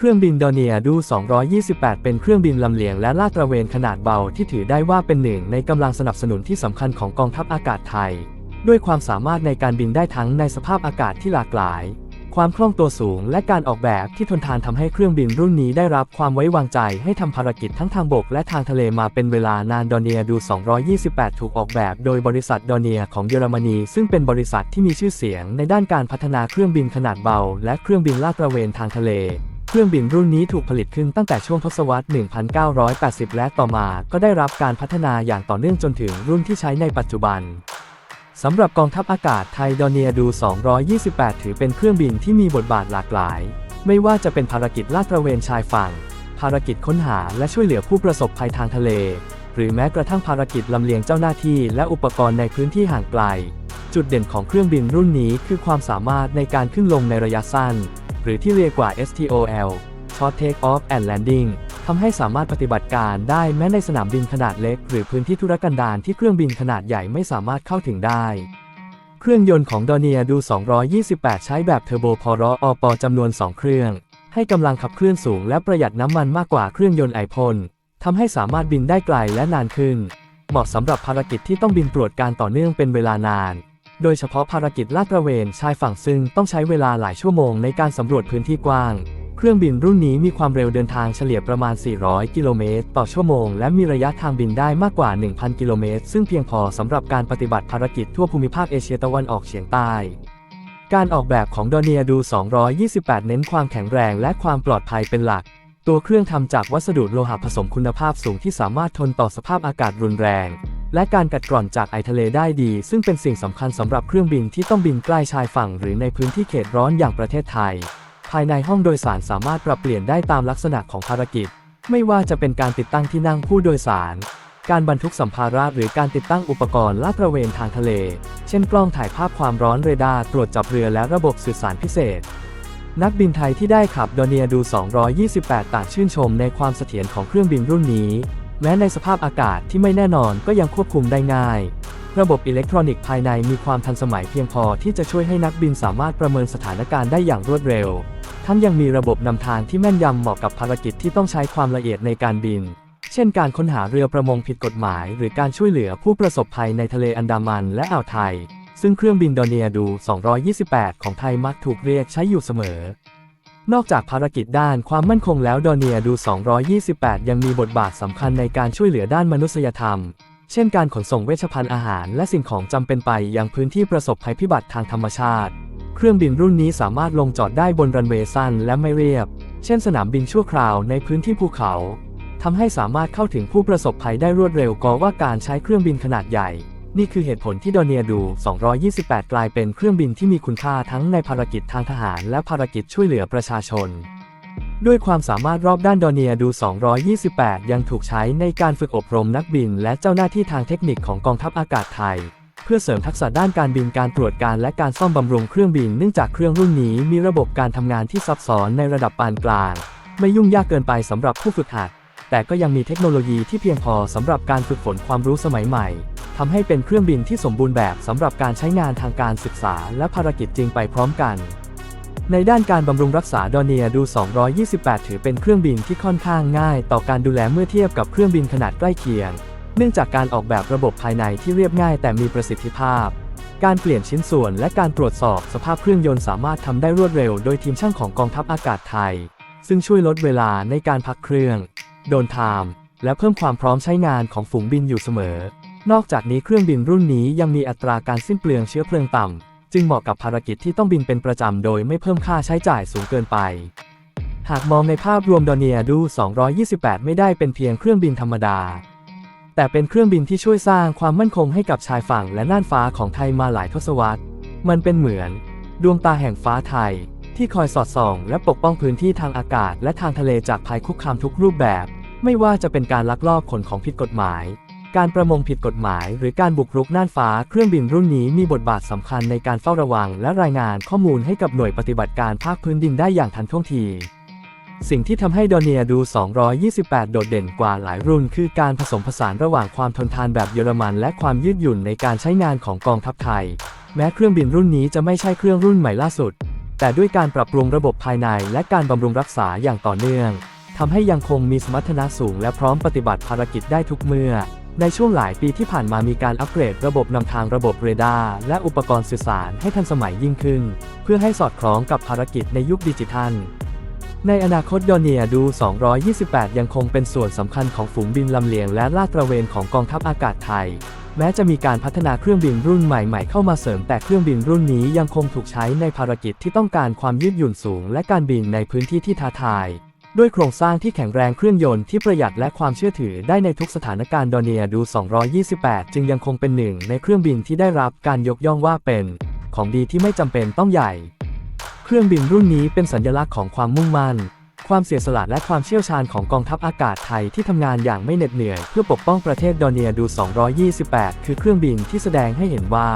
เครื่องบินดอเนียดู 228 เป็นเครื่องบินลำเลียงและลาดตระเวนขนาดเบาที่ถือได้ว่าเป็นหนึ่งในกำลังสนับสนุนที่สำคัญของกองทัพอากาศไทย ด้วยความสามารถในการบินได้ทั้งในสภาพอากาศที่หลากหลาย ความคล่องตัวสูง และการออกแบบที่ทนทานทำให้เครื่องบินรุ่นนี้ได้รับความไว้วางใจให้ทำภารกิจทั้งทางบกและทางทะเลมาเป็นเวลานานดอเนียดู 228 ถูกออกแบบโดยบริษัทดอเนียของเยอรมนี ซึ่งเป็นบริษัทที่มีชื่อเสียงในด้านการพัฒนาเครื่องบินขนาดเบา และเครื่องบินลาดตระเวนทางทะเล เครื่องบินรุ่นนี้ถูกผลิตขึ้นตั้งแต่ช่วงทศวรรษ 1980 และต่อมาก็ได้รับการพัฒนาอย่างต่อเนื่องจนถึงรุ่นที่ใช้ในปัจจุบันสำหรับกองทัพอากาศไทยดอเนียดู 228 ถือเป็นเครื่องบินที่มีบทบาทหลากหลาย ไม่ว่าจะเป็นภารกิจลาดตระเวนชายฝั่ง ภารกิจค้นหาและช่วยเหลือผู้ประสบภัยทางทะเล หรือแม้กระทั่งภารกิจลำเลียงเจ้าหน้าที่และอุปกรณ์ในพื้นที่ห่างไกล จุดเด่นของเครื่องบินรุ่นนี้คือความสามารถในการขึ้นลงในระยะสั้น หรือที่เรียกว่า STOL Short Take Off and Landing ทำให้สามารถปฏิบัติการได้แม้ในสนามบินขนาดเล็ก หรือพื้นที่ธุรกันดารที่เครื่องบินขนาดใหญ่ไม่สามารถเข้าถึงได้ เครื่องยนต์ของดอเนียดู 228 ใช้แบบเทอร์โบพอรออปจำนวน 2 เครื่อง ให้กำลังขับเคลื่อนสูงและประหยัดน้ำมันมากกว่าเครื่องยนต์ไอพ่นทำให้สามารถบินได้ไกลและนานขึ้น เหมาะสำหรับภารกิจที่ต้องบินตรวจการต่อเนื่องเป็นเวลานาน โดยเฉพาะภารกิจลาดตระเวนชายฝั่งซึ่งต้องใช้เวลาหลายชั่วโมงในการสำรวจพื้นที่กว้าง เครื่องบินรุ่นนี้มีความเร็วเดินทางเฉลี่ยประมาณ 400 กิโลเมตรต่อชั่วโมง และมีระยะทางบินได้มากกว่า 1,000 กิโลเมตร ซึ่งเพียงพอสำหรับการปฏิบัติภารกิจทั่วภูมิภาคเอเชียตะวันออกเฉียงใต้ การออกแบบของดอเนียดู 228 เน้นความแข็งแรงและความปลอดภัยเป็นหลัก ตัวเครื่องทำจากวัสดุโลหะผสมคุณภาพสูงที่สามารถทนต่อสภาพอากาศรุนแรง และการกัดกร่อนจากไอทะเลได้ดี ซึ่งเป็นสิ่งสำคัญสำหรับเครื่องบินที่ต้องบินใกล้ชายฝั่งหรือในพื้นที่เขตร้อนอย่างประเทศไทย ภายในห้องโดยสารสามารถปรับเปลี่ยนได้ตามลักษณะของภารกิจ ไม่ว่าจะเป็นการติดตั้งที่นั่งผู้โดยสาร การบรรทุกสัมภาระหรือการติดตั้งอุปกรณ์ลาดตระเวนทางทะเล เช่นกล้องถ่ายภาพความร้อนเรดาร์ตรวจจับเรือและระบบสื่อสารพิเศษ นักบินไทยที่ได้ขับดอเนียดู 228 ต่างชื่นชมในความเสถียรของเครื่องบินรุ่นนี้ แม้ในสภาพอากาศที่ไม่แน่นอนก็ยังควบคุมได้ง่าย ระบบอิเล็กทรอนิกส์ภายในมีความทันสมัยเพียงพอที่จะช่วยให้นักบินสามารถประเมินสถานการณ์ได้อย่างรวดเร็ว ทั้งยังมีระบบนำทางที่แม่นยำเหมาะกับภารกิจที่ต้องใช้ความละเอียดในการบิน เช่นการค้นหาเรือประมงผิดกฎหมาย หรือการช่วยเหลือผู้ประสบภัยในทะเลอันดามันและอ่าวไทย ซึ่งเครื่องบินดอเนียดู 228 ของไทยมักถูกเรียกใช้อยู่เสมอ นอกจากภารกิจด้านความมั่นคงแล้วดอเนียดู 228 ยังมีบทบาทสำคัญในการช่วยเหลือด้านมนุษยธรรม เช่นการขนส่งเวชภัณฑ์อาหาร และสิ่งของจำเป็นไปยังพื้นที่ประสบภัยพิบัติทางธรรมชาติ เครื่องบินรุ่นนี้สามารถลงจอดได้บนรันเวย์สั้นและไม่เรียบ เช่นสนามบินชั่วคราวในพื้นที่ภูเขาทำให้สามารถเข้าถึงผู้ประสบภัยได้รวดเร็วก็ว่าการใช้เครื่องบินขนาดใหญ่ นี่คือเหตุผลที่ดอเนียดู 228 กลายเป็นเครื่องบินที่มีคุณค่าทั้งในภารกิจทางทหารและภารกิจช่วยเหลือประชาชน ด้วยความสามารถรอบด้านดอเนียดู 228 ยังถูกใช้ในการฝึกอบรมนักบิน และเจ้าหน้าที่ทางเทคนิคของกองทัพอากาศไทย เพื่อเสริมทักษะด้านการบินการตรวจการและการซ่อมบำรุงเครื่องบินเนื่องจากเครื่องรุ่นนี้มีระบบการทำงานที่ซับซ้อนในระดับปานกลาง ไม่ยุ่งยากเกินไปสำหรับผู้ฝึกหัดแต่ก็ยังมีเทคโนโลยีที่เพียงพอสำหรับการฝึกฝนความรู้สมัยใหม่ ทำให้เป็นเครื่องบินที่สมบูรณ์แบบสำหรับการใช้งานทางการศึกษาและภารกิจจริงไปพร้อมกัน ในด้านการบำรุงรักษาดอเนียดู 228 ถือเป็นเครื่องบินที่ค่อนข้างง่าย ต่อการดูแลเมื่อเทียบกับเครื่องบินขนาดใกล้เคียง เนื่องจากการออกแบบระบบภายในที่เรียบง่ายแต่มีประสิทธิภาพ การเปลี่ยนชิ้นส่วนและการตรวจสอบสภาพเครื่องยนต์สามารถทำได้รวดเร็ว โดยทีมช่างของกองทัพอากาศไทย ซึ่งช่วยลดเวลาในการพักเครื่อง โดนไทม์และเพิ่มความพร้อมใช้งานของฝูงบินอยู่เสมอ นอกจากนี้เครื่องบินรุ่นนี้ยังมีอัตราการสิ้นเปลืองเชื้อเพลิงต่ำ จึงเหมาะกับภารกิจที่ต้องบินเป็นประจำโดยไม่เพิ่มค่าใช้จ่ายสูงเกินไป หากมองในภาพรวมดอเนียดู 228 ไม่ได้เป็นเพียงเครื่องบินธรรมดา แต่เป็นเครื่องบินที่ช่วยสร้างความมั่นคงให้กับชายฝั่งและน่านฟ้าของไทยมาหลายทศวรรษ มันเป็นเหมือน ดวงตาแห่งฟ้าไทย ที่คอยสอดส่อง และปกป้องพื้นที่ทางอากาศ และทางทะเลจากภัยคุกคามทุกรูปแบบ ไม่ว่าจะเป็นการลักลอบขนของผิดกฎหมาย การประมงผิดกฎหมาย หรือการบุกรุกน่านฟ้าเครื่องบินรุ่นนี้มีบทบาทสำคัญในการเฝ้าระวัง และรายงานข้อมูลให้กับหน่วยปฏิบัติการภาคพื้นดินได้อย่างทันท่วงที สิ่งที่ทำให้ดอเนียดู 228 โดดเด่นกว่าหลายรุ่น คือการผสมผสานระหว่างความทนทานแบบเยอรมัน และความยืดหยุ่นในการใช้งานของกองทัพไทย แม้เครื่องบินรุ่นนี้จะไม่ใช่เครื่องรุ่นใหม่ล่าสุด แต่ด้วยการปรับปรุงระบบภายใน และการบำรุงรักษาอย่างต่อเนื่องทำให้ยังคงมีสมรรถนะสูง และพร้อมปฏิบัติภารกิจได้ทุกเมื่อ ในช่วงหลายปีที่ผ่านมามีการอัปเกรดระบบนำทางระบบเรดาร์และอุปกรณ์สื่อสารให้ทันสมัยยิ่งขึ้น เพื่อให้สอดคล้องกับภารกิจในยุคดิจิทัล ในอนาคตดอเนียดู 228 ยังคงเป็นส่วนสำคัญของฝูงบินลำเลียงและลาดตระเวนของกองทัพอากาศไทย แม้จะมีการพัฒนาเครื่องบินรุ่นใหม่ๆ เข้ามาเสริมแต่เครื่องบินรุ่นนี้ยังคงถูกใช้ในภารกิจที่ต้องการความยืดหยุ่นสูง และการบินในพื้นที่ที่ท้าทาย ด้วยโครงสร้างที่แข็งแรงเครื่องยนต์ที่ประหยัดและความเชื่อถือได้ในทุกสถานการณ์ดอเนียดู 228 จึงยังคงเป็นหนึ่งในเครื่องบินที่ได้รับการยกย่องว่าเป็น ของดีที่ไม่จำเป็นต้องใหญ่ เครื่องบินรุ่นนี้เป็นสัญลักษณ์ของความมุ่งมั่น ความเสียสละและความเชี่ยวชาญของกองทัพอากาศไทยที่ทำงานอย่างไม่เหน็ดเหนื่อย เพื่อปกป้องประเทศดอเนียดู 228 คือเครื่องบินที่แสดงให้เห็นว่า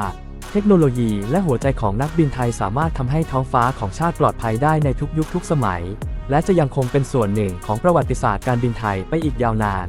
เทคโนโลยีและหัวใจของนักบินไทยสามารถทำให้ท้องฟ้าของชาติปลอดภัยได้ในทุกยุคทุกสมัย และจะยังคงเป็นส่วนหนึ่งของประวัติศาสตร์การบินไทยไปอีกยาวนาน